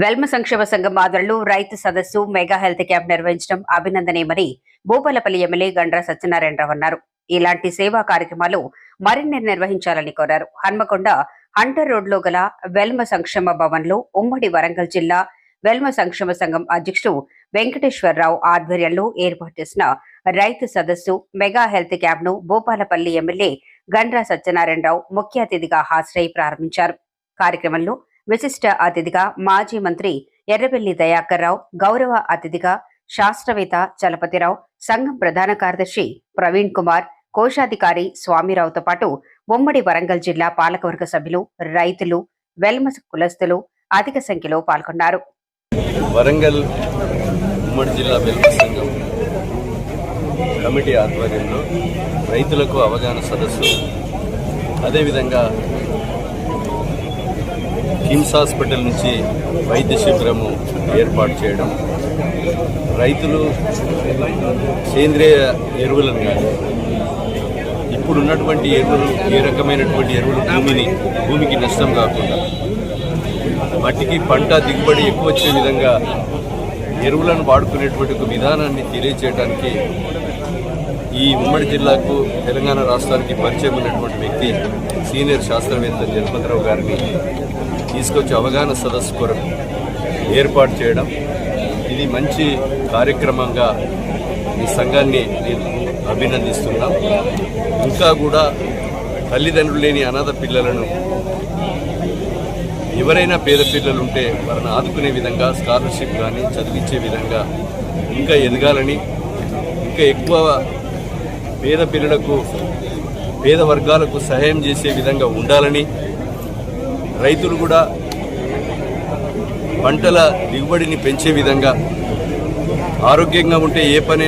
వెల్మ సంక్షేమ సంఘం ఆధ్వర్యంలో రైతు సదస్సు మెగా హెల్త్ క్యాంప్ నిర్వహించడం అభినందనీయమని భూపాలపల్లి ఎమ్మెల్యే గండ్ర సత్యనారాయణరావు అన్నారు. ఇలాంటి సేవా కార్యక్రమాలు మరిన్ని నిర్వహించాలని కోరారు. హన్మకొండ హంటర్ రోడ్లో గల వెల్మ సంక్షేమ భవన్లో ఉమ్మడి వరంగల్ జిల్లా వెల్మ సంక్షేమ సంఘం అధ్యక్షుడు వెంకటేశ్వరరావు ఆధ్వర్యంలో ఏర్పాటు చేసిన రైతు సదస్సు మెగా హెల్త్ క్యాంప్ను భూపాలపల్లి ఎమ్మెల్యే గండ్ర సత్యనారాయణరావు ముఖ్య అతిథిగా హాజరై ప్రారంభించారు. కార్యక్రమంలో విశిష్ట అతిథిగా మాజీ మంత్రి ఎర్రబెల్లి దయాకర్ రావు గౌరవ అతిథిగా శాస్త్రవేత్త చలపతిరావు సంఘం ప్రధాన కార్యదర్శి ప్రవీణ్ కుమార్ కోశాధికారి స్వామిరావుతో పాటు ఉమ్మడి వరంగల్ జిల్లా పాలకవర్గ సభ్యులు రైతులు వెల్మ కులస్తులు అధిక సంఖ్యలో పాల్గొన్నారు. వరంగల్ ఉమ్మడి జిల్లా సంఘం కమిటీ ఆధ్వర్యంలో రైతులకు అవగాహన సదస్సు. అదేవిధంగా కిమ్స్ హాస్పిటల్ నుంచి వైద్య శిబిరము ఏర్పాటు చేయడం. రైతులు సేంద్రియ ఎరువులను కానీ ఇప్పుడు ఉన్నటువంటి ఎరువులు ఏ రకమైనటువంటి ఎరువులు భూమిని భూమికి నష్టం కాకుండా మట్టికి పంట దిగుబడి ఎక్కువ వచ్చే విధంగా ఎరువులను వాడుకునేటువంటి ఒక విధానాన్ని తెలియచేయడానికి ఈ ఉమ్మడి జిల్లాకు తెలంగాణ రాష్ట్రానికి పరిచయం ఉన్నటువంటి వ్యక్తి సీనియర్ శాస్త్రవేత్త జగపతిరావు గారిని తీసుకొచ్చి అవగాహన సదస్సు కొరకు ఏర్పాటు చేయడం ఇది మంచి కార్యక్రమంగా ఈ సంఘాన్ని నేను అభినందిస్తున్నాం. ఇంకా కూడా తల్లిదండ్రులు లేని అనాథ పిల్లలను ఎవరైనా పేద పిల్లలు ఉంటే వారిని ఆదుకునే విధంగా స్కాలర్షిప్ కానీ చదివించే విధంగా ఇంకా ఎదగాలని ఇంకా ఎక్కువ పేద పిల్లలకు పేద వర్గాలకు సహాయం చేసే విధంగా ఉండాలని రైతులు కూడా పంటల దిగుబడిని పెంచే విధంగా ఆరోగ్యంగా ఉంటే ఏ పని